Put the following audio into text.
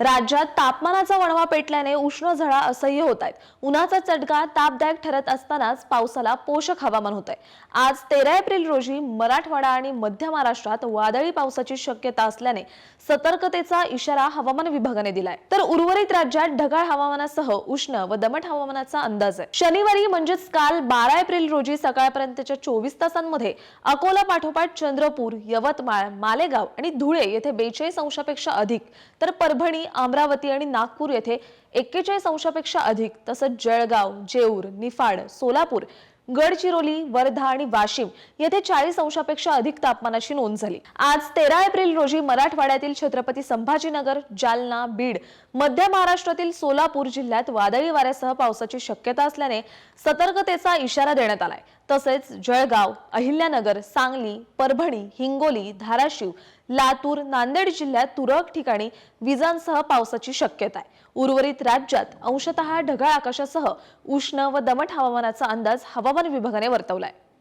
राज्यात तापमानाचा वणवा पेटल्याने उष्ण झळा असह्य होत आहेत. उन्हाचा चटका तापदायक ठरत असतानाच पावसाला पोषक हवामान होत आहे आज तेरा एप्रिल रोजी मराठवाडा आणि मध्य महाराष्ट्रात वादळी पावसाची शक्यता असल्याने सतर्कतेचा इशारा हवामान विभागाने दिलाय. तर उर्वरित राज्यात ढगाळ हवामानासह उष्ण व दमट हवामानाचा अंदाज आहे. शनिवारी म्हणजेच काल बारा एप्रिल रोजी सकाळपर्यंतच्या चोवीस तासांमध्ये अकोला पाठोपाठ चंद्रपूर यवतमाळ मालेगाव आणि धुळे येथे बेचाळीस अंशापेक्षा अधिक तर परभणी अमरावती आणि नागपूर येथे एक्केचाळीस अंशापेक्षा अधिक तसंच जळगाव जेऊर निफाड सोलापूर गडचिरोली वर्धा आणि वाशिम येथे चाळीस अंशापेक्षा अधिक तापमानाची नोंद झाली. आज तेरा एप्रिल रोजी मराठवाड्यातील छत्रपती संभाजीनगर जालना बीड मध्य महाराष्ट्रातील सोलापूर जिल्ह्यात वादळी वाऱ्यासह पावसाची शक्यता असल्याने सतर्कतेचा इशारा देण्यात आलाय. तसेच जळगाव अहिल्यानगर सांगली परभणी हिंगोली धाराशिव लातूर नांदेड जिल्ह्यात तुरळक ठिकाणी विजांसह पावसाची शक्यता आहे. उर्वरित राज्यात अंशतः ढगाळ आकाशासह उष्ण व दमट हवामानाचा अंदाज हवामान विभागाने वर्तवलाय.